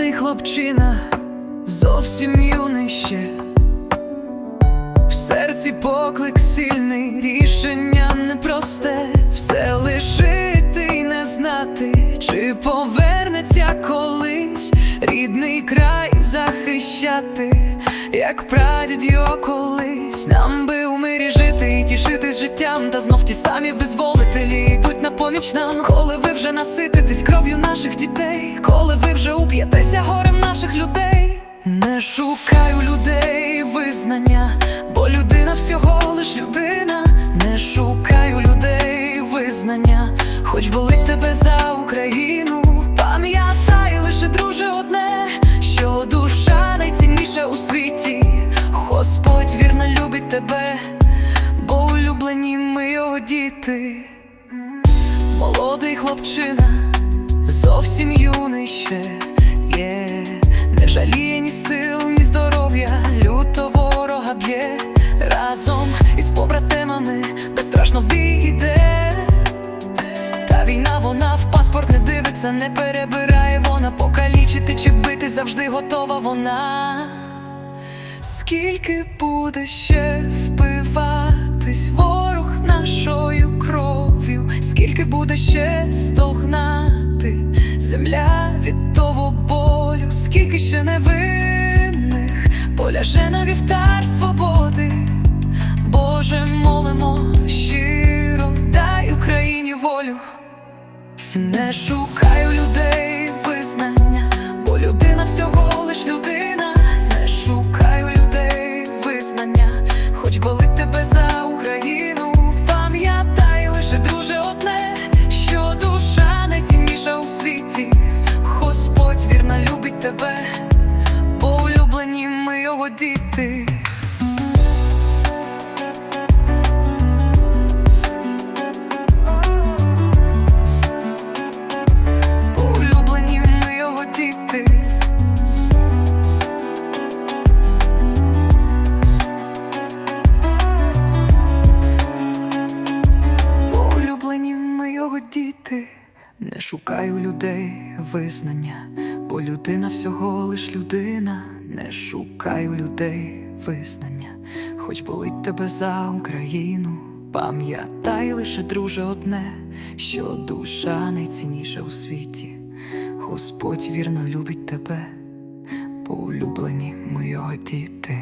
хлопчина, зовсім юний ще. В серці поклик сильний, рішення непросте, все лишити й не знати, чи повернеться колись рідний край захищати, як прадід його колись. Нам би у мирі жити і тішитись життям, та знов ті самі визволителі йдуть на поміч нам. Коли ви вже насититесь кров'ю наших дітей, Не шукаю людей визнання, бо людина всього лиш людина. Не шукаю людей визнання, хоч болить тебе за Україну. Пам'ятай лише, друже, одне, що душа найцінніша у світі. Господь вірно любить тебе, бо улюблені ми його діти. Молодий хлопчина, не не перебирає вона покалічити чи вбити завжди готова вона. Скільки буде ще впиватись ворог нашою кров'ю, скільки буде ще стогнати земля від того болю, скільки ще невинних поляже на вівтар Не шукаю людей визнання, бо людина всього лиш людина. Не шукаю людей визнання, хоч болить тебе за Україну. Пам'ятай лише, друже, одне, що душа найцінніша у світі. Господь вірно любить тебе, бо улюблені ми його діти. Діти. Не шукаю людей визнання, бо людина всього лиш людина. Не шукаю людей визнання, хоч болить тебе за Україну. Пам'ятай лише, друже, одне, що душа найцінніша у світі. Господь вірно любить тебе, бо улюблені ми його діти.